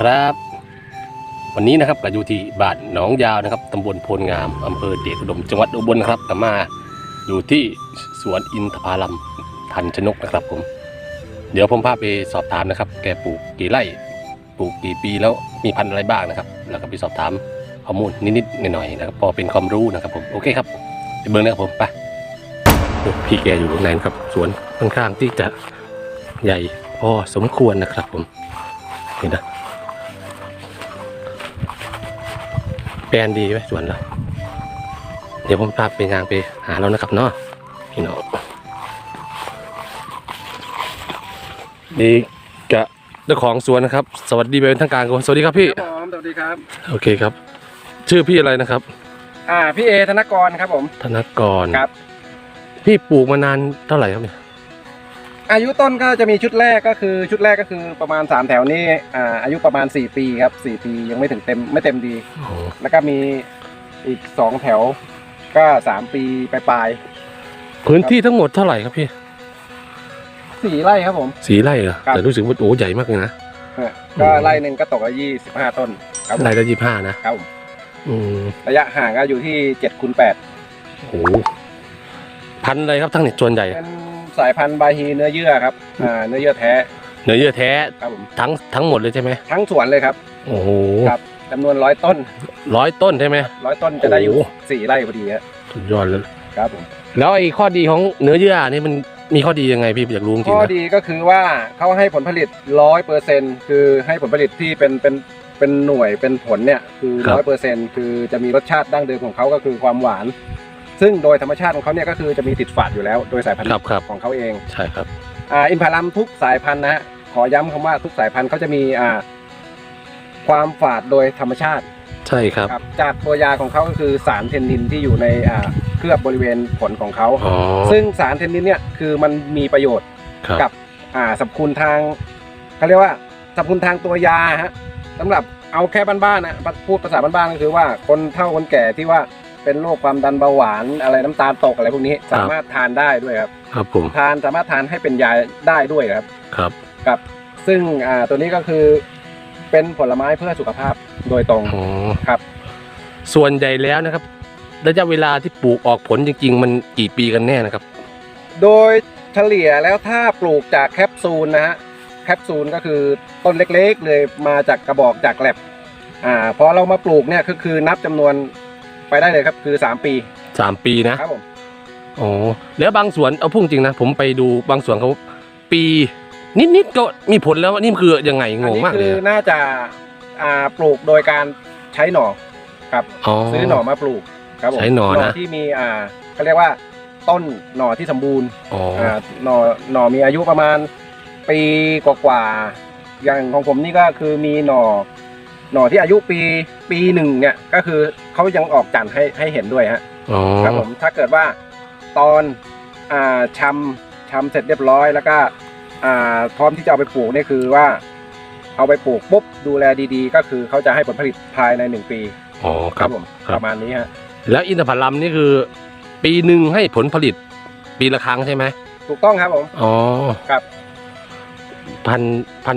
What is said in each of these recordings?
ครับ วันนี้นะครับก็อยู่ที่บ้านหนองยาวนะครับตำบลโพลงามอำเภอเดชอุดมจังหวัดอุบลครับแต่มาอยู่ที่สวนอินทผลัมพันชนกนะครับผม เดี๋ยวผมพาไปสอบถามนะครับ แกปลูกกี่ไร่ปลูกกี่ปีแล้วมีพันธุ์อะไรบ้างนะครับ แล้วก็ไปสอบถามข้อมูลนิดๆหน่อยๆนะครับพอเป็นความรู้นะครับผมโอเคครับไปเบิ้งนะครับผมไปพี่แกอยู่ตรงไหนครับ สวนค่อนข้างที่จะใหญ่พอสมควรนะครับผมเห็นนะ แปลนดีไหมสวนเราเดี๋ยวผมพาไปงานไปหาเรานะครับเนาะพี่น้องนี่กะเจ้าของสวนนะครับ สวัสดีเป็นทางการครับสวัสดีครับพี่ครับผมสวัสดีครับ โอเคครับ ชื่อพี่อะไรนะครับ อ่า พี่เอธนกรครับผม ธนกรครับ พี่ปลูกมานานเท่าไหร่ครับเนี่ย อายุต้นก็จะมีชุดแรกก็คือชุดแรกก็คือประมาณ 3 แถวนี้อ่าอายุประมาณ 4 ปีครับ 4 ปียังไม่ถึงเต็มไม่เต็มดี โอ้โหแล้วก็มีอีก 2 แถวก็ 3 ปีปลายพื้นที่ทั้งหมดเท่าไหร่ครับพี่ๆสี่ไร่ครับผม สีไร่เหรอครับ แต่รู้สึกว่าโอ้ใหญ่มากเลยนะ เออก็ไร่หนึ่งก็ตกละยี่สิบห้าต้นครับผมไร่ละยี่ห้านะครับผมอืมระยะห่างก็อยู่ที่7คูณ8โอ้โหพันธุ์อะไรครับทั้งเนี่ยส่วนใหญ่ เป็น สายพันธุ์บาฮีเนื้อเยื่อครับอ่าเนื้อเยื่อแท้เนื้อเยื่อแท้ครับผมทั้งทั้งหมดเลยใช่ไหมทั้งสวนเลยครับ โอ้โหครับ จำนวนร้อยต้นร้อยต้นใช่ไหม ร้อยต้นจะได้อยู่โอ้โห สี่ไร่พอดีครับสุดยอดเลยครับผมแล้วไอ้ข้อดีของเนื้อเยื่อนี่มันมีข้อดียังไงพี่อยากรู้จริข้งอๆนะดีก็คือว่าเขาให้ผลผลิตร้อยเปอร์เซ็นคือให้ผลผลิตที่เป็นเป็นเป็นหน่วยเป็นผลเนี่ยคือร้อยเปอร์เซ็นคือจะมีรสชาติดั้งเดิมของเขาก็คือความหวาน ซึ่งโดยธรรมชาติของเขาเนี่ยก็คือจะมีติดฝาดอยู่แล้ว โดยสายพันธุ์ครับครับ ของเขาเองใช่ครับ อ่าอินพารัมทุกสายพันธุ์นะฮะขอย้ำคำว่าทุกสายพันธุ์เขาจะมีอ่าความฝาดโดยธรรมชาติใช่ครับครับจากตัวยาของเขาก็คือสารเทนนินที่อยู่ในอ่าเคลือบบริเวณผลของเขา อ๋อซึ่งสารเทนนินเนี่ยคือมันมีประโยชน์ ครับ กับอ่าสรรพคุณทางเขาเรียกว่าสรรพคุณทางตัวยาฮะสำหรับเอาแค่บ้านๆนะพูดภาษาบ้านๆก็คือว่าคนเฒ่าคนแก่ที่ว่า เป็นโรคความดันเบาหวานอะไรน้ำตาลตกอะไรพวกนี้สามารถทานได้ด้วยครับ ครับผมทานสามารถทานให้เป็นยาได้ด้วยครับ ครับกับ ซึ่งอ่าตัวนี้ก็คือเป็นผลไม้เพื่อสุขภาพโดยตรงอ๋อครับ ส่วนใหญ่แล้วนะครับ ระยะเวลาที่ปลูกออกผลจริง ๆ มันกี่ปีกันแน่นะครับ โดยเฉลี่ยแล้วถ้าปลูกจากแคปซูลนะฮะแคปซูลก็คือต้นเล็กๆ เลยมาจากกระบอกจากแลบอ่าพอเรามาปลูกเนี่ยก็คือนับจำนวน ไปได้เลยครับคือ 3 ปีสามปีนะครับผมอ๋อแล้วบางสวนเอาพุ่งจริงนะ ผมไปดูบางสวนเขาปีนิดๆก็มีผลแล้วนี่คือยังไงงอันงนี้มากเลคืยออะน่าจะอ่าปลูกโดยการใช้หน่อครับ อ๋อ ซื้อหน่อมาปลูกครับผมใช้หน่อนะ ที่มีอ่าเขาเรียกว่าต้นหน่อที่สมบูรณ์อ๋ออ่าหน่อหน่อมีอายุประมาณปีกว่าๆอย่างของผมนี่ก็คือมีหน่อหน่อที่อายุปีปีหนึ่งเนี่ยก็คือ เขายังออกจันทร์ให้ให้เห็นด้วยฮะอ๋อครับผมถ้าเกิดว่าตอนอ่าชำชำเสร็จเรียบร้อยแล้วก็อ่าพร้อมที่จะเอาไปปลูกนี่คือว่า เอาไปปลูกปุ๊บดูแลดีๆ ก็คือเขาจะให้ผลผลิตภายในหนึ่งปีอ๋อครับผมครับ ประมาณนี้ฮะแล้วอินทผลัมนี่คือ ปีหนึ่งให้ผลผลิต ปีละครั้งใช่ไหมถูกต้องครับผมอ๋อครับพันพัน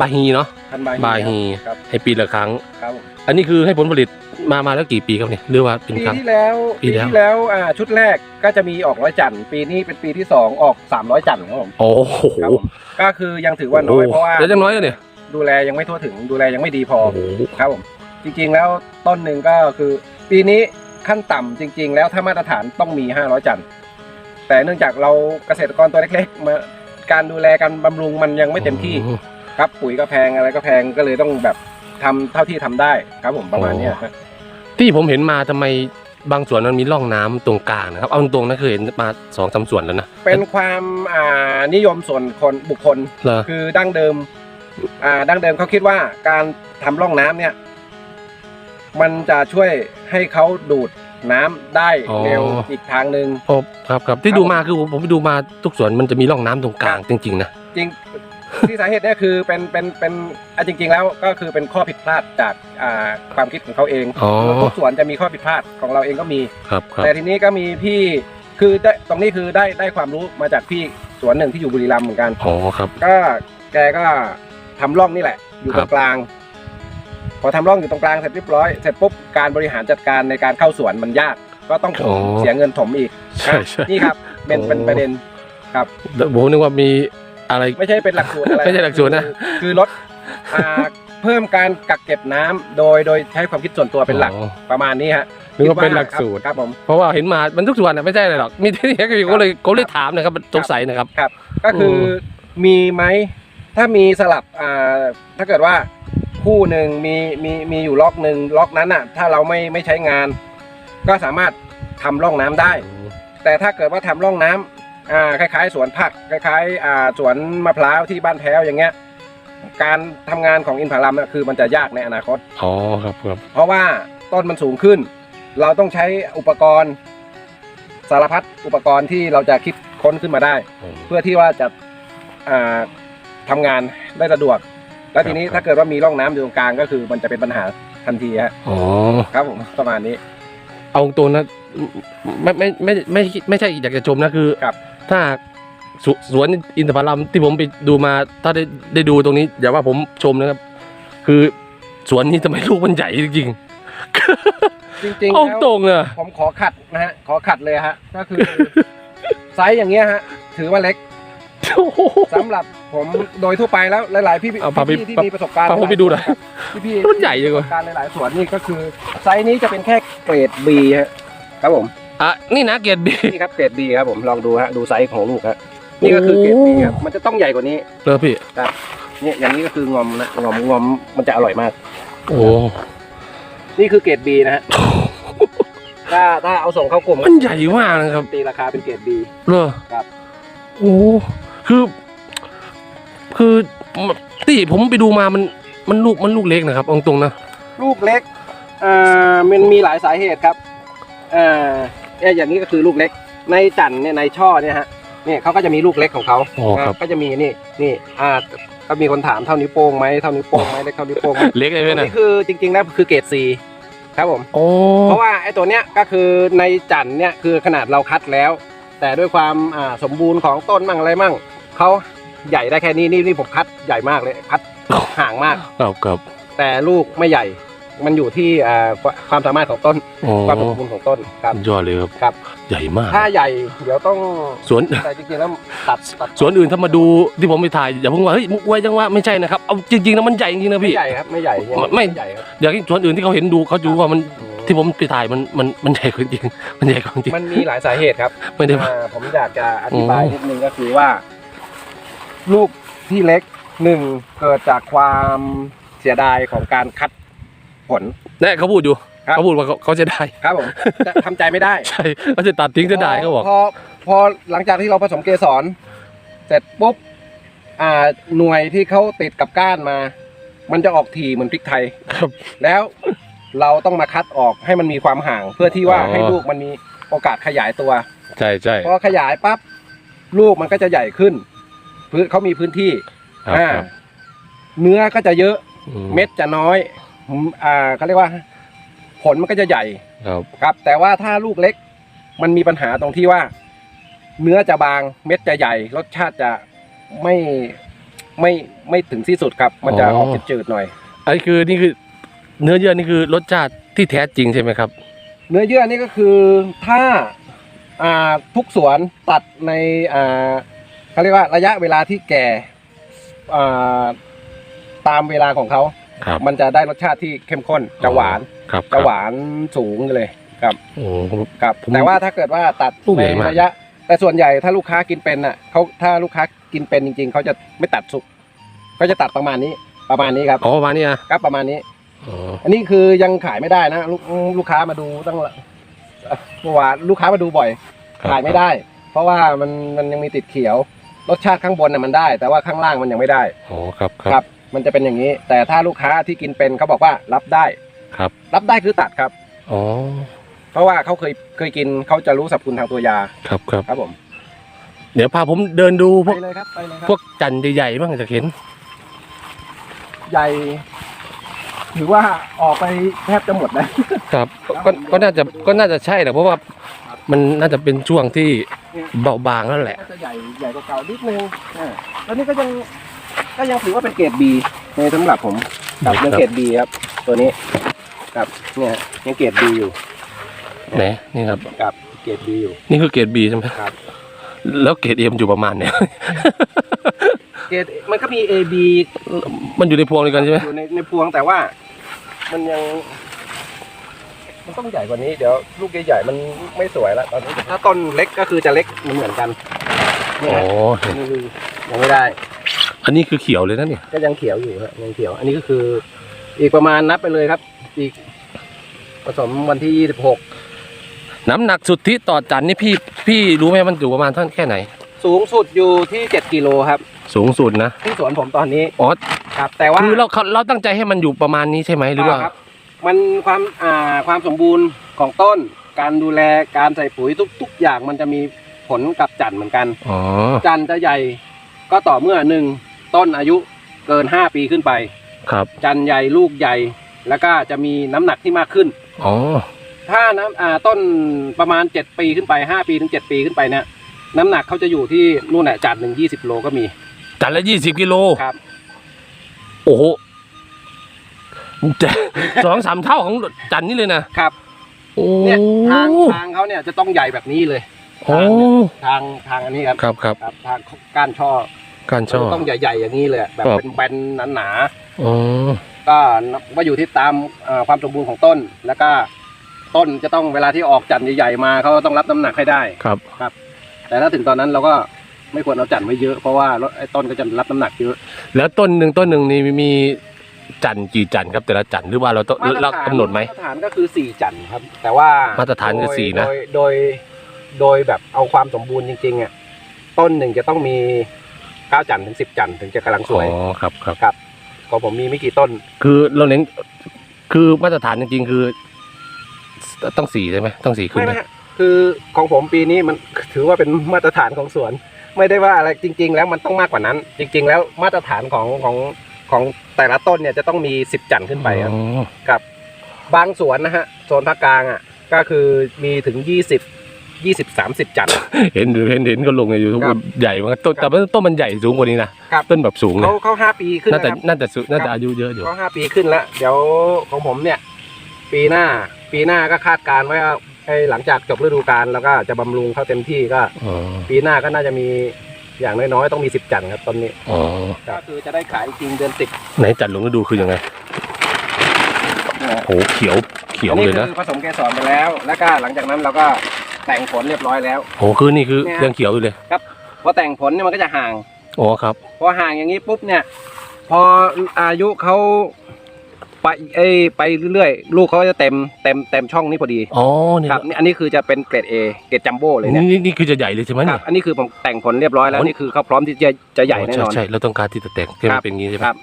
บาฮีเนาะพันใบบาฮีครับให้ปีละครั้ง ครับผมอันนี้คือให้ผลผลิต มามาแล้วกี่ปีครับเนี่ยหรือว่าเป็นปีครั้ง ที่แล้วปีปีแล้ว ที่แล้วอ่าชุดแรกก็จะมีออกร้อยจันทร์ปีนี้เป็นปีที่สองออกสามร้อยจันทร์ครับผมโอ้โหครับผมก็คือยังถือว่าน้อยเพราะว่าแล้วยังน้อยเลยเนี่ยดูแลยังไม่ทั่วถึงดูแลยังไม่ดีพอ โอ้โหครับผมจริงๆแล้วต้นหนึ่งก็คือ ปีนี้ขั้นต่ำจริง ๆ แล้วถ้ามาตรฐานต้องมี 500 จันทร์แต่เนื่องจากเราเกษตรกรตัวเล็กๆมาการดูแลการบำรุงมันยังไม่เต็มที่โอ้ครับปุ๋ยก็แพงอะไรก็แพงก็เลยต้องแบบทำเท่าที่ทำได้ครับผมประมาณเนี้ยฮะ ที่ผมเห็นมาทำไมบางสวนมันมีร่องน้ำตรงกลางนะครับ เอาตรงๆนะเคยเห็นมาสองสามสวนแล้วนะเป็นความอ่านิยมส่วนคนบุคคล เหรอคือดั้งเดิมอ่าดั้งเดิมเขาคิดว่าการทำร่องน้ำเนี่ย มันจะช่วยให้เขาดูดน้ำได้เร็วอีกทางหนึ่ง โอ้ครับครับที่ครับดูมาคือผมผมไปดูมาทุกสวนมันจะมีร่องน้ำตรงกลางจริงๆนะ จริง ที่สาเหตุเนี่ยคือเป็นเป็นเป็นอะจริง ๆ แล้วก็คือเป็นข้อผิดพลาดจากอ่าความคิดของเขาเองอ๋อ ทุกสวนจะมีข้อผิดพลาดของเราเองก็มี ครับครับแต่ทีนี้ก็มีพี่คือได้ตรงนี้คือได้ได้ความรู้มาจากพี่สวนหนึ่งที่อยู่บุรีรัมย์เหมือนกัน อ๋อครับ ก็แกก็ทำร่องนี่แหละ อยู่ตรงกลาง พอทำร่องอยู่ตรงกลางเสร็จเรียบร้อยเสร็จปุ๊บการบริหารจัดการในการเข้าสวนมันยาก ก็ต้องอ๋อเสียเงินถมอีกใช่ใช่ นี่ครับเป็นเป็นโอ้ประเด็นครับ ผมนึกว่ามี อะไร ไม่ใช่เป็นหลักสูตรอะไรไม่ใช่หลักสูตรนะ คือคือลดอ่าเพิ่มการกักเก็บน้ำโดยโดยใช้ความคิดส่วนตัวเป็นหลักอ๋อ ประมาณนี้ฮะนึกว่าเป็นหลักสูตร ครับผม เพราะว่าเห็นมา มันทุกส่วนนะไม่ใช่อะไรหรอก มีที่นี่ก็เขาเลยเขาเลยถามนะครับสงสัยนะครับครับก็คือมีไหมถ้ามีสลับอ่าถ้าเกิดว่าคู่หนึ่งมีมีมีอยู่ล็อกหนึ่งล็อกนั้นอะ ถ้าเราไม่ไม่ใช้งาน ก็สามารถทำร่องน้ำได้ แต่ถ้าเกิดว่าทำร่องน้ำ อ่าคล้ายๆ สวนผักคล้ายๆอ่าสวนมะพร้าวที่บ้านแพ้วอย่างเงี้ยการทำงานของอินทผลัมน่ะคือมันจะยากในอนาคต อ๋อครับครับเพราะว่าต้นมันสูงขึ้น เราต้องใช้อุปกรณ์ สารพัดอุปกรณ์ที่เราจะคิดค้นขึ้นมาได้เพื่อที่ว่าจะอ่าทำงานได้สะดวก แล้วทีนี้ครับ ถ้าเกิดว่ามีร่องน้ำอยู่ตรงกลางก็คือมันจะเป็นปัญหาทันทีฮะอ๋อ ครับผมประมาณนี้ เอาตรงนะไม่ไม่ไม่ไม่ไม่ไม่ใช่อยากจะชมนะคือ ครับ ถ้าสวสวนอินทผลัมที่ผมไปดูมา ถ้าได้ได้ดูตรงนี้อย่าว่าผมชมนะครับ คือสวนนี้ทำไมลูกมันใหญ่จริงจริงๆๆเอาแล้วตรงเลยผมขอขัดนะฮะขอขัดเลยฮะก็คือ ไซส์อย่างเงี้ยฮะ ถือว่าเล็กโอ้โห สำหรับผมโดยทั่วไปแล้วหลาย ๆ พี่เอาพาไปพี่ที่มีประสบการณ์พาผมไปดูหน่อย พี่พี่มันใหญ่จังปเลระยสบการณ์หลายๆสวนนี่ก็คือ ไซส์นี้จะเป็นแค่เกรด B ฮะครับผม อะนี่นะเกียรติดีนี่ครับเกรด B ครับผมลองดูฮะดูไซส์ของลูกฮะนี่ก็คือเกรด B ครับมันจะต้องใหญ่กว่านี้เลยพี่เนี่ยอย่างนี้ก็คืองอมนะงอมงอมมันจะอร่อยมาก โอ้นี่คือเกรด B นะฮะถ้าถ้าเอาส่งเข้ากลุ่มมันใหญ่มากนะครับตีราคาเป็นเกรด B เหรอครับโอ้คือ คือที่ผมไปดูมามันมันลูกมันลูกเล็กนะครับเอาตรงๆนะ ลูกเล็กอ่ามันมีหลายสาเหตุครับอ่า เนี่ยอย่างนี้ก็คือลูกเล็ก ในจันทร์เนี่ยในช่อเนี่ยฮะเนี่ยเขาก็จะมีลูกเล็กของเขาอ๋อครับ ก็จะมีนี่นี่อ่าก็มีคนถามเท่านิ้วโป้งไหมเท่านิ้วโป้งไหมเล็กเท่านิ้วโป้งไหมเล็กเลยตัวไหมนะนี้คือจริงๆแล้วคือเกรด C ครับผม โอ้ เพราะว่าไอ้ตัวเนี้ยก็คือในจันทร์เนี่ยคือขนาดเราคัดแล้ว แต่ด้วยความอ่าสมบูรณ์ของต้นมั่งอะไรมั่งเขาใหญ่ได้แค่นี้นี่นี่ผมคัดใหญ่มากเลยคัดห่างมาก ครับครับแต่ลูกไม่ใหญ่ มันอยู่ที่อ่าความสามารถของต้นโอ้ความสมบูรณ์ของต้นครับยอดเลยครับ ครับ ใหญ่มาก ถ้าใหญ่เดี๋ยวต้องสวน แต่จริงๆแล้วตัดตัดสวนอื่นถ้ามาดูที่ผมไปถ่ายอย่าเพิ่งว่าเฮ้ยมุกไว้จังว่าไม่ใช่นะครับเอาจริงๆนะมันใหญ่จริงๆนะไม่พี่ ใหญ่ครับไม่ใหญ่ยังไม่ ใหญ่ครับอย่างที่สวนอื่นที่เขาเห็นดูเขาดูว่ามันที่ผมไปถ่ายมันมันมันใหญ่กว่าจริง มันใหญ่กว่าจริงมันมีหลายสาเหตุครับ ไม่ได้ว่า อ่าผมอยากจะอธิบายโอ้นิดนึงก็คือว่า ลูกที่เล็กหนึ่งเกิดจากความเสียดายของการคัด ผลแน่เขาพูดอยู่ครับ เขาพูดว่าเขาเขาจะได้ ครับผมแต่ทำใจไม่ได้ ใช่เขาจะตัดทิ้งจะได้เขาบอก พอพอหลังจากที่เราผสมเกสรเสร็จปุ๊บอ่าหน่วยที่เขาติดกับก้านมา มันจะออกถี่เหมือนพริกไทยครับแล้วเราต้องมาคัดออกให้มันมีความห่าง เพื่อที่ว่าอ๋อ ให้ลูกมันมีโอกาสขยายตัว ใช่ใช่ พอขยายปั๊บลูกมันก็จะใหญ่ขึ้นพื้นเขามีพื้นที่ครับอ่าครับ เนื้อก็จะเยอะอืเม็ดจะน้อย อืมอ่าเขาเรียกว่า ผลมันก็จะใหญ่ครับ ครับ แต่ว่าถ้าลูกเล็ก มันมีปัญหาตรงที่ว่า เนื้อจะบางเม็ดจะใหญ่ รสชาติจะไม่ไม่ไม่ถึงที่สุดครับ มันจะออกจืดๆหน่อย อันนี้คือนี่คือเนื้อเยื่อนี่คือรสชาติที่แท้จริงใช่ไหมครับ เนื้อเยื่อนี่ก็คือถ้าอ่าทุกสวนตัดในอ่าเขาเรียกว่าระยะเวลาที่แก่อ่าตามเวลาของเขา ครับ มันจะได้รสชาติที่เข้มข้นจะหวานครับจะหวานสูงเลยครับโอ้ครับผมแต่ว่าถ้าเกิดว่าตัดลูกใหในญ่มากระยะ แต่ส่วนใหญ่ถ้าลูกค้ากินเป็นอะเขาถ้าลูกค้ากินเป็นจริง ๆเขาจะไม่ตัดสุกเขาจะตัดประมาณนี้ประมาณนี้ครับอ๋อประมาณนี้นะครับประมาณนี้อ๋ออันนี้คือยังขายไม่ได้นะลูกลูกค้ามาดูตั้งละเอ่อเมื่อวานลูกค้ามาดูบ่อยครับขายไม่ได้ เพราะว่ามันมันยังมีติดเขียว รสชาติข้างบนน่ะมันได้ แต่ว่าข้างล่างมันยังไม่ได้อ๋อครับคครัรับ มันจะเป็นอย่างนี้ แต่ถ้าลูกค้าที่กินเป็นเขาบอกว่ารับได้ ครับ รับได้คือตัดครับ อ๋อ เพราะว่าเขาเคยเคยกินเขาจะรู้สรรพคุณทางตัวยาครับครับ ครับผมเดี๋ยวพาผมเดินดูพไปวกเลยครับไปเลยครับพวกจันทร์ใหญ่ๆบ้างจะเห็น ใหญ่ ถือว่าออกไปแทบจะหมดแล้ว ครับก็ก็น่าจะก็น่าจะใช่นะเพราะว่ามันน่าจะเป็นช่วงที่เบาบางแล้วแหละ ก็จะใหญ่ใหญ่กว่าเก่านิดนึงอ่าแล้วนี่ก็ยัง ก็ยังถือว่าเป็นเกรด B ในสำหรับผมครับยังเกรด B ครับ ตัวนี้ครับเนี่ยฮะยังเกรด B อยู่ไหนนี่ครับ ครับเกรด B อยู่ นี่คือเกรดบีใช่ไหมครับ แล้วเกรดเอ็มอยู่ประมาณเนี่ย เกรดมันก็มี A B มันอยู่ในพวงเดียวกันใช่ไหมอยู่ในในพวงแต่ว่า มันยัง มันต้องใหญ่กว่านี้เดี๋ยวลูกใหญ่ๆมันไม่สวยแล้วตอนนี้ถ้าต้นเล็กก็คือจะเล็กเหมือนกันเนี่ยอ๋อฮะนี่คือยังไม่ได้ อันนี้คือเขียวเลยนะเนี่ยก็ยังเขียวอยู่ฮะยังเขียว อันนี้ก็คือ อีกประมาณนับไปเลยครับ อีกผสมวันที่ยี่สิบหกน้ำหนักสุทธิต่อจันนี่พี่พี่รู้ไหมมันอยู่ประมาณเท่าแค่ไหน สูงสุดอยู่ที่เจ็ดกิโลครับ สูงสุดนะที่สวนผมตอนนี้อ๋อครับ แต่ว่าคือเราเราตั้งใจให้มันอยู่ประมาณนี้ใช่ไหมหรือว่า ครับมันความอ่าความสมบูรณ์ของต้น การดูแลการใส่ปุ๋ยทุกทุกอย่างมันจะมีผลกับจันทร์เหมือนกันอ๋อจันทร์จะใหญ่ก็ต่อเมื่อหนึ่ง ต้นอายุเกินห้าปีขึ้นไป ครับจันทร์ใหญ่ลูกใหญ่ แล้วก็จะมีน้ำหนักที่มากขึ้น อ๋อถ้าน้ำอ่าต้นประมาณเจ็ดปีขึ้นไปห้าปีถึงเจ็ดปีขึ้นไปเนี่ยน้ำหนักเขาจะอยู่ที่นู่นแหละจัดหนึ่งยี่สิบโลก็มีจันละยี่สิบกิโล ครับ โอ้โหจะสองสามเท่าของจันนี่เลยนะครับ โอ้เนี่ยทางทางเขาเนี่ยจะต้องใหญ่แบบนี้เลย โอ้ทางทางอันนี้ครับครับครับ ครับทางก้านช่อ การชอบต้องใหญ่ๆอย่างนี้เลยแบบครับ เป็นแบนหนาอ๋อ ๆก็ว่าอยู่ที่ตามเอ่อความสมบูรณ์ของต้น แล้วก็ต้นจะต้องเวลาที่ออกจันทร์ใหญ่ๆมาเขาต้องรับน้ำหนักให้ได้ ครับ แต่ถ้าถึงตอนนั้นเราก็ไม่ควรเอาจันทร์ไว้เยอะเพราะว่าไอ้ต้นก็จะรับน้ำหนักเยอะ แล้วต้นหนึ่งต้นหนึ่งนี่มีจันกี่จันครับ แต่ละจันหรือว่าเราต้องเรากำหนดไหม มาตรฐานก็คือสี่จันทร์ครับ แต่ว่ามาตรฐานคือโดยสี่นะ โดยโดยโดยแบบเอาความสมบูรณ์จริงๆอะต้นหนึ่งจะต้องมีเก้าจันทร์ถึงสิบจันทร์ถึงจะกำลังสอ๋วยอครับครับครับของผมมีไม่กี่ต้น คือเราเน้นคือมาตรฐานจริงๆคือ ต้องสี่ใช่ไหมต้องสี่ขึ้นไม่ไหมไม่ฮะคือของผมปีนี้มันถือว่าเป็นมาตรฐานของสวน ไม่ได้ว่าอะไรจริง ๆ แล้วมันต้องมากกว่านั้น จริง ๆ แล้วมาตรฐานของของของแต่ละต้นเนี่ยจะต้องมีสิบจันทร์ขึ้นไปครับอ๋อกับบางสวนนะฮะโซนภาคกลางอะก็คือมีถึงยี่สิบ ยี่สิบสามสิบจันทร์เห็นเห็นเห็นก็ลงในยูทูบครับใหญ่มากต้นแต่ว่าต้นมันใหญ่สูงกว่านี้นะครับ ต้นแบบสูงเลเขายเขาห้าปีขึ้นน่าแล้วจะครับน่าจะสูน่าครัจะบอายุเยอะอยู่เขาห้าปีขึ้นแล้วเดี๋ยวของผมเนี่ย ปีหน้า ปีหน้าก็คาดการณ์ไว้ว่าไอ้หลังจากจบฤดูกาลแล้วก็จะบำรุงเขาเต็มที่ก็ อ๋อปีหน้าก็น่าจะมีอย่างน้อยๆต้องมีสิบจันทร์ครับต้นนี้อ๋อก็คือจะได้ขายจริงเดือนสิบไหนจัดลงฤดูคือยังไงโหเขียวเขียวอันนี้เลยนะคือผสมเกสรไปแล้ว แล้วก็หลังจากนั้นเราก็ แต่งผลเรียบร้อยแล้วโหคือนี่คือเนี่ย ยังเขียวอยู่เลยพอแต่งผลเนี่ยมันก็จะห่าง อ๋อครับพอห่างอย่างนี้ปุ๊บเนี่ย พออายุเขาไปเอ้ยไปเรื่อยๆลูกเขาจะเต็มเต็มเต็มช่องนี้พอดีอ๋อนี่ครับนี่อันนี้คือจะเป็นเกรด A เกรดจัมโบ้เลยเนี่ยนี่นี่คือจะใหญ่เลยใช่ไหมคเนี่รับย อันนี้คือผมแต่งผลเรียบร้อยแล้วอ๋อนี่คือเขาพร้อมที่จะจะใหญ่แน่นอน ใช่ใช่เราต้องการที่จะแต่งให้คมัรันบ เป็นอย่างนี้ใช่ไหมครับ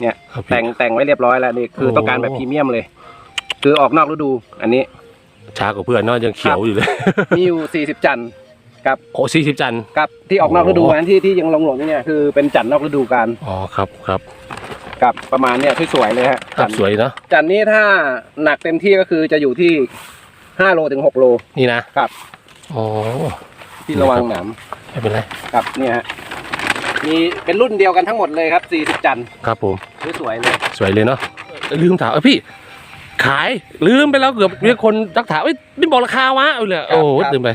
เนี่ยครับพี่ แต่งแต่งไว้เรียบร้อยแล้วนี่คือโอ้ ต้องการแบบพรีเมียมเลย คือออกนอกฤดู อันนี้ ช้ากว่าเพื่อนเนาะยังเขียวอยู่เลย มีอยู่ 40 จันทร์ครับโอ้สี่สิบจันทร์ครับที่ออกนอกฤดูโอ้นั้นที่ที่ยังหลงๆอยู่เนี่ยคือเป็นจันทร์นอกฤดูกันอ๋อครับครับกับประมาณเนี่ยสวยๆเลยฮะครัจับนทร์สวยเนาะจันทร์นี้ถ้าหนักเต็มที่ก็คือจะอยู่ที่5โลถึง6โลนี่นะครับอ๋อที่ระวังหนามไม่เป็นไรครับเนี่ยฮะมีเป็นรุ่นเดียวกันทั้งหมดเลยครับ40จันทร์ครับผมสวยๆเลย สวยเลยเนาะเอ้ยลืมถามเออพี่ ขายลืมไปแล้วเกือบมีคนทักถามเอ้ยไม่บอกราคาวะเอาเลยโอ้โหลืมไป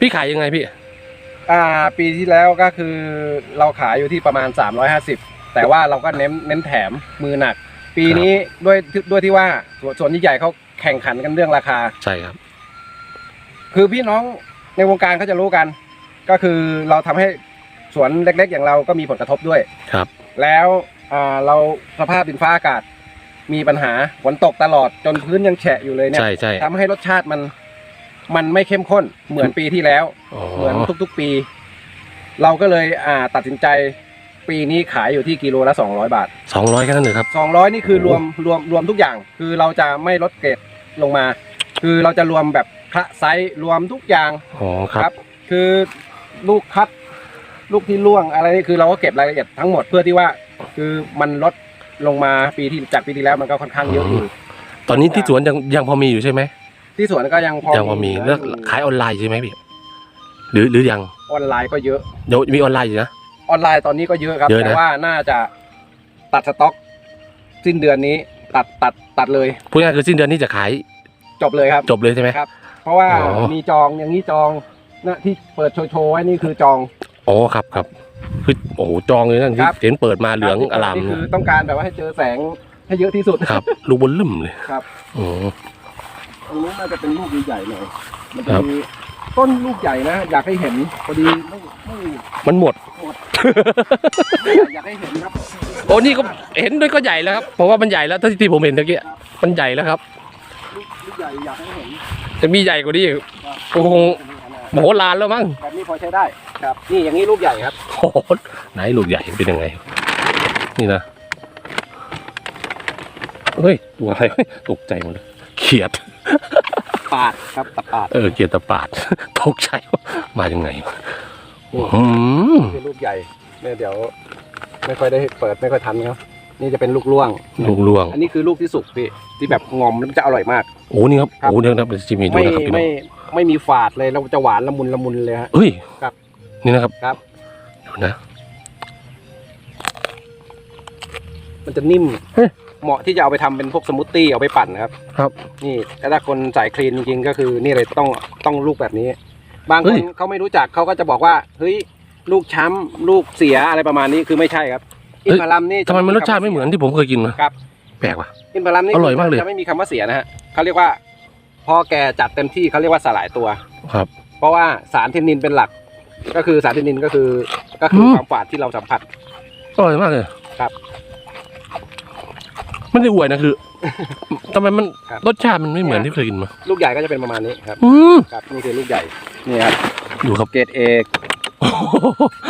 พี่ขายยังไงพี่ อ่าปีที่แล้วก็คือเราขายอยู่ที่ประมาณ 350 แต่ว่าเราก็เน้นเน้นแถมมือหนัก ปีนี้ด้วยด้วยที่ว่าสวนสวนใหญ่ๆเขาแข่งขันกันเรื่องราคา ใช่ครับ คือพี่น้องในวงการเขาจะรู้กัน ก็คือเราทำให้สวนเล็กๆ อย่างเราก็มีผลกระทบด้วย ครับ แล้วอ่าเราสภาพดินฟ้าอากาศ มีปัญหาฝนตกตลอดจนพื้นยังแฉะอยู่เลยเนี่ยใช่ใช่ ทำให้รสชาติมัน มันไม่เข้มข้นเหมือนปีที่แล้ว อ๋อ เหมือนทุกๆปี เราก็เลยอ่าตัดสินใจ ปีนี้ขายอยู่ที่กิโลละ 200 บาท สองร้อยแค่นั้นเลยครับ 200 นี่คือโอ้รวมรวมรวมทุกอย่าง คือเราจะไม่ลดเกรดลงมา คือเราจะรวมแบบคละไซส์รวมทุกอย่าง อ๋อครับคือลูกคัด ลูกที่ร่วงอะไรนี่คือเราก็เก็บรายละเอียดทั้งหมดเพื่อที่ว่า คือมันลด ลงมาปีที่จากปีที่แล้วมันก็ค่อนข้างเยอะอยู่ตอนนี้ที่สวนยังยังพอมีอยู่ใช่ไหมที่สวนก็ยังพอยังพอมีแล้วขายออนไลน์ใช่ไหมพี่หรือหรือยังออนไลน์ก็เยอะเดี๋ยวมีออนไลน์อยู่นะ ออนไลน์ตอนนี้ก็เยอะครับเยอะนะ แต่ว่าน่าจะตัดสต็อก สิ้นเดือนนี้ ตัดตัดตัดเลยพูดง่ายๆคือสิ้นเดือนนี้จะขายจบเลยครับ จบเลยใช่ไหม ครับ เพราะว่าอ๋อ มีจองอย่างนี้จองนะที่เปิดโชว์โชว์ไว้นี่คือจอง อ๋อครับครับ คือโอ้โหจองเลยนั่นครับ เห็นเปิดมาเหลืองครับอลามนี่เนี่คืยอต้องการแบบว่าให้เจอแสงให้เยอะที่สุด ครับ ลูกบนลุ่มเลยครับอ๋อตรงนู้นน่าจะเป็นลูกใหญ่ๆหน่อยมันคจะรับ มีต้นลูกใหญ่นะ อยากให้เห็นพอดีไม่ไม่มันหมดอยากให้เห็นครับโอ้นี่ก็เห็นด้วยก็ใหญ่แล้วครับเพราะว่ามันใหญ่แล้วที่ที่ผมเห็นตะกี้มันใหญ่แล้วครับ ลูกลูกใหญ่อยากให้เห็นจะมีใหญ่กว่านี้อีกโอ้โหโมโหลานแล้วมั้งแบบนี้พอใช้ได้ ครับ นี่อย่างนี้ลูกใหญ่ครับโอ้โหไหนลูกใหญ่เป็นยังไง นี่นะเฮ้ยตัวอะไรเฮ้ยตกใจหมดเลยเขียด ปาดครับตะปาด เออเขียดตะปาดตกใจว่ามายังไงวะอืมคือลูกใหญ่เนี่ยเดี๋ยว ไม่ค่อยได้เปิดไม่ค่อยทันครับนี่จะเป็นลูกล่วง ลูกล่วงอันนี้คือลูกที่สุกพี่ที่แบบงอมแล้วมันจะอร่อยมาก โอ้นี่ครับครับ โอ้เนี่ยนะครับจิมีดูไม่นะครับพี่น้อไม่งไม่มีฝาดเลยเราจะหวานละมุนละมุนเลยฮะ เฮ้ยครับ นี่นะครับครับ ดูนะ มันจะนิ่ม เฮ้ยเหมาะที่จะเอาไปทำเป็นพวกสมูทตี้เอาไปปั่นนะครับครับ นี่ถ้าคนสายคลีนจริงๆก็คือนี่เลยต้องต้องลูกแบบนี้ บางเฮ้คนย เขาไม่รู้จักเขาก็จะบอกว่าเฮ้ยลูกช้ำลูกเสียอะไรประมาณนี้คือไม่ใช่ครับอินทผลัมนี่จะทำไมมันรสชาติไม่เหมือนที่ผมเคยกินมาครับ แปลกว่ะ อินทผลัมนี่อร่อยมากเลย จะไม่มีคำว่าเสียนะฮะเขาเรียกว่า พอแก่จัดเต็มที่เขาเรียกว่าสลายตัว ครับ เพราะว่าสารเทนนินเป็นหลัก ก็คือสารเทนนินก็คือก็คือมความฝาดที่เราสัมผัสอร่อยมากเลยครับไม่ได้อวยนะคือทำไมมันครับ รสชาติมันไม่เหมือนที่เคยกินมาลูกใหญ่ก็จะเป็นประมาณนี้ครับอืมครับนี่คือลูกใหญ่นี่ครับดูครับ เกรดเอ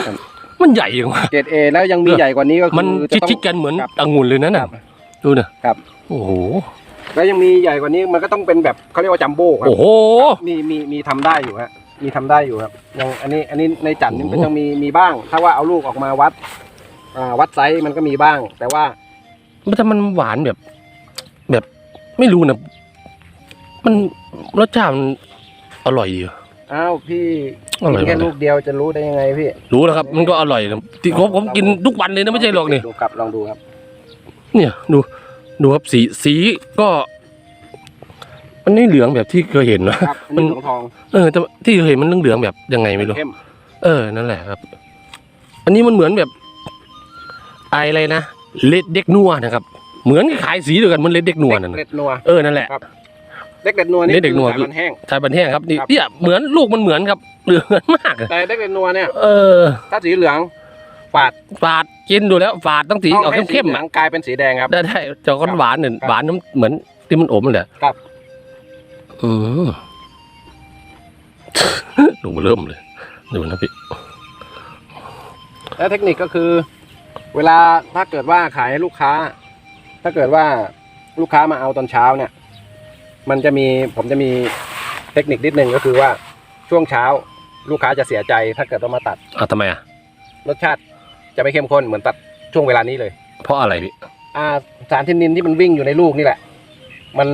ครับมันใหญ่ยังวะ เกรดเอแล้วยังมีเออ ใหญ่กว่านี้ก็คืมันอจะต้อง ชิดๆกันเหมือนครับองุ่นเลยนั่นคน่ะรับดูนะครับ โอ้โหแล้วยังมีใหญ่กว่านี้มันก็ต้องเป็นแบบเขาเรียกว่าจัมโบ้ครับโอ้โหมีมีมีทำได้อยู่ฮะ มีทำได้อยู่ครับยังอันนี้อันนี้ในจันทร์นี่โอ้มันจะมีมีบ้าง ถ้าว่าเอาลูกออกมาวัดอ่าวัดไซส์มันก็มีบ้าง แต่ว่ามันแต่มันหวานแบบ แบบไม่รู้นะมันรสชาติมันอร่อยดีอะอ้าวพี่อร่อยกินแค่มากเลลูยกเดียวจะรู้ได้ยังไงพี่รู้แล้วครับ มันก็อร่อยนะที่ผมผมกินทุกวันเลยนะไม่ใช่หรอกนี่ดูครับลองดูครับ เนี่ยดูดูครับสีสีก็ มันไม่เหลืองแบบที่เคยเห็นนะครับ อันนี้ของทองเออแต่ที่เคยเห็นมันเหลืองๆแบบยังไงไม่รู้ เข้มเออ นั่นแหละครับ อันนี้มันเหมือนแบบไออะไรนะ เลดเด็กนัวนะครับ เหมือนขายสีเดียวกันเหมันเลดเด็กนัวนั่นเล็น่ะดนัว เออ นั่นแหละ เล็กเล็ดนัวนี่เล็กเด็ดนัว คือสายมันแห้ง ชายบันแห้งครับนี่ครับ เนี่ยเหมือนลูกมันเหมือนครับ เหลืองมากอะแต่เล็กเล็ดนัวเนี่ย เออ ถ้าสีเหลืองฝาดฝาดกินดูแล้วฝาดต้องสีออกให้สีเข้มๆหลัอะงกลายเป็นสีแดงครับ ได้ได้จอก้อนหวานเนี่ยครับหวานน้ำเหมือนที่มันอมนั่นแหละครับ อืมลงมาเริ่มเลยดูนะพี่แล้วเทคนิคก็คือ เวลาถ้าเกิดว่าขายให้ลูกค้า ถ้าเกิดว่าลูกค้ามาเอาตอนเช้าเนี่ย มันจะมีผมจะมีเทคนิคนิดนึงก็คือว่าช่วงเช้า ลูกค้าจะเสียใจ ถ้าเกิดต้องมาตัดอะทำไมอะรสชาติจะไม่เข้มข้นเหมือนตัดช่วงเวลานี้เลย เพราะอะไรพี่อ่าสารเทนนินที่มันวิ่งอยู่ในลูกนี่แหละ มัน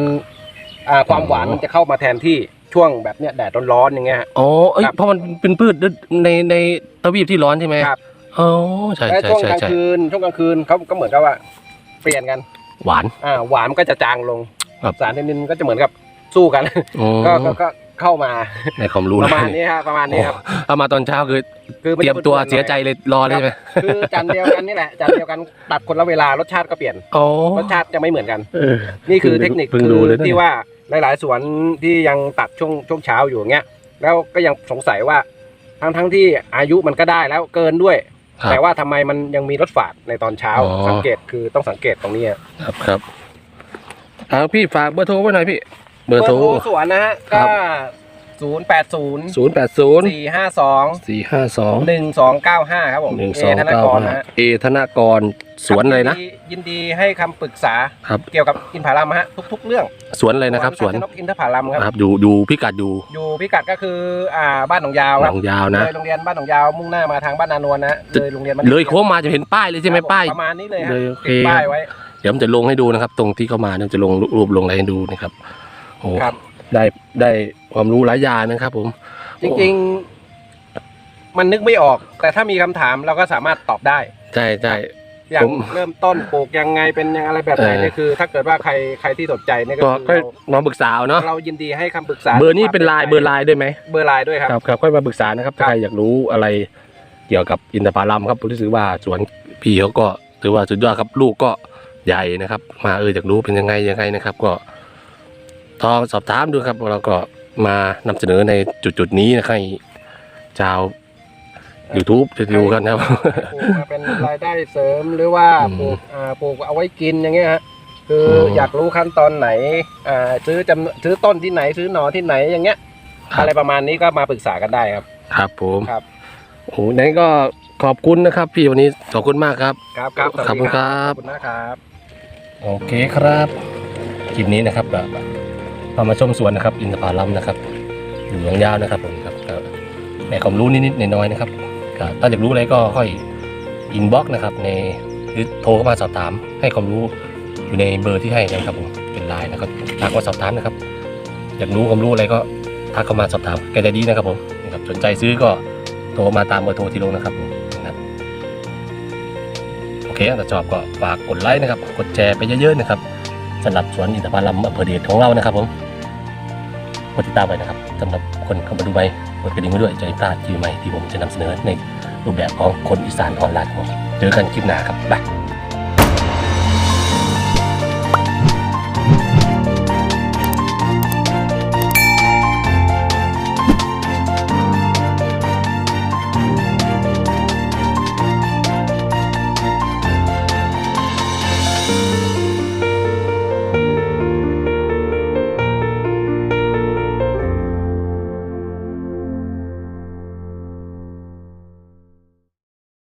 อ่าความหวานอ๋อมันจะเข้ามาแทนที่ช่วงแบบเนี้ยแดดร้อนๆอย่างเงี้ยฮะ อ๋อเอ้ยครับ เพราะมันเป็นพืชในในทวีปที่ร้อนใช่ไหมครับอ๋อใช่แล้วใช่ช่วงใช่กลางใช่คืนช่วงกลางคืนเขาก็เหมือนกับว่า เปลี่ยนกันหวาน อ่าหวานมันก็จะจางลงครับ สารเทนนินก็จะเหมือนกับสู้กัน อ๋อก็ก็ก็เข้ามาในความรู้ประนะมาณนี้ครับประมาณนี้ครับโอ้เอามาตอนเช้าคือคือมันเตรียมตัวเสียใจจะเลยรอเลยใช่ไหมคือจานเดียวกันนี่แหละจานเดียวกันตัดคนละเวลารสชาติก็เปลี่ยน อ๋อรสชาติจะไม่เหมือนกัน เออ นี่คือเทคนิคเพิ่งคืรู้อเลยนะ ที่ว่า หลายๆสวนที่ยังตัดช่วงช่วงเช้าอยู่อย่างเงี้ยแล้วก็ยังสงสัยว่าทั้งทั้งที่อายุมันก็ได้แล้วเกินด้วย ครับแต่ว่าทำไมมันยังมีรสฝาดในตอนเช้า อ๋อ สังเกตคือต้องสังเกตตรงนี้อะครับครับเอาพี่ฝากเบอร์โทรไว้หน่อยพี่ เบอร์โทร สวนนะฮะครัก็บ ศูนย์แปดศูนย์ศูนย์แปดศูนย์สี่ห้าสองสี่ห้าสองหนึ่งสองเก้าห้าครับผมหนึ่งเอสองธนเก้ากรห้านะฮะ เอธนกร สวนอะไรนะยิดียินดีให้คำปรึกษาครับ เกี่ยวกับอินทผลัมฮะทุก ๆ เรื่องสวนอะไรนะครับสวนนกอินทผลัมครับครับอยู่อยู่พิกัดอยู่อยู่พิกัดก็คืออ่าบ้านหนองยาวหคนรับองยาวนะ เลยโรงเรียนบ้านหนองยาวมุ่งหน้ามาทางบ้านนานวลนะเลยโรงเรียนบ้านเลยโค้งมาจะเห็นป้ายเลยใช่ไหมครับป้าย ประมาณนี้เลยฮะเลยโอเค ติดป้ายไว้เดี๋ยวผมจะลงให้ดูนะครับ ตรงที่เข้ามาเนี่ยจะลงรูปลงอะไรให้ดูนะครับโอ้ครับ ได้ได้ความรู้หลายอย่างนะครับ ผม จริงมันนึกไม่ออก แต่ถ้ามีคำถามเราก็สามารถตอบได้ ใช่ใช่ อย่างผม เริ่มต้นปลูกยังไงเป็นยังอะไรแบบไหนเออเนี่ยคือ ถ้าเกิดว่าใครใครที่สนใจเนี่ยก็ก็คือก็เรามาปรึกษาเอาเนาะเรายินดีให้คำปรึกษาเบอร์นี้เป็นไลน์เบอร์ไลน์ด้วยไหมเบอร์ไลน์ด้วยครับ ครับครับค่อยมาปรึกษานะครับถ้าใครอยากรู้อะไรเกี่ยวกับอินทผลัมครับผมรู้สึกว่าสวนพี่เขาก็ถือว่าสุดยอดครับลูกก็ใหญ่นะครับ มาเอออยากรู้เป็นยังไงยังไงนะครับ ก็ทอสอบถามดูครับเราก็มานำเสนอในจุดๆนี้นะครับให้ชาว YouTube จะดูกันครับ ปลูกมาเป็นรายได้เสริมหรือว่าอืมปลูกอ่าปลูกเอาไว้กินอย่างเงี้ยฮะคืออม อยากรู้ขั้นตอนไหนอ่าซื้อจำซื้อต้นที่ไหนซื้อหนอที่ไหนอย่างเงี้ยอะไรประมาณนี้ก็มาปรึกษากันได้ครับ ครับผมครับ โอ้โหนั้นก็ขอบคุณนะครับ พี่วันนี้ขอบคุณมากครับ ครับครับสวัสดีขอบคุณครับ ขอบคุณนะครับ โอเคครับคลิปนี้นะครับก็เรามาชมสวนนะครับ อินทผลัมนะครับอยู่ยาวๆนะครับผมครับก็ในความรู้นิดๆน้อยๆนะครับ ก็ถ้าอยากรู้อะไรก็ค่อยอินบ็อกนะครับในหรือโทรเข้ามาสอบถามให้ความรู้อยู่ในเบอร์ที่ให้นะครับผมเป็นไลน์นะครับทักมาสอบถามนะครับ อยากรู้ความรู้อะไรก็ทักเข้ามาสอบถามแกใจะดีนะครับผมนะครับสนใจซื้อก็โทรมาตามเบอร์โทรที่ลงนะครับผมนะครับโอเคถ้าชอบก็ฝากกดไลค์นะครับ กดแชร์ไปเยอะๆนะครับสำหรับสวนอินทผลัมอำเภอเดชของเรานะครับผมกดติดตามไปนะครับสำหรับคนเข้ามาดูใบ กดกระดิ่งไว้ด้วยจะไม่พลาดคลิปใหม่ที่ผมจะนำเสนอในรูปแบบของคนอีสานออนไลน์ของผมเจอกันคลิปหน้าครับบ๊าย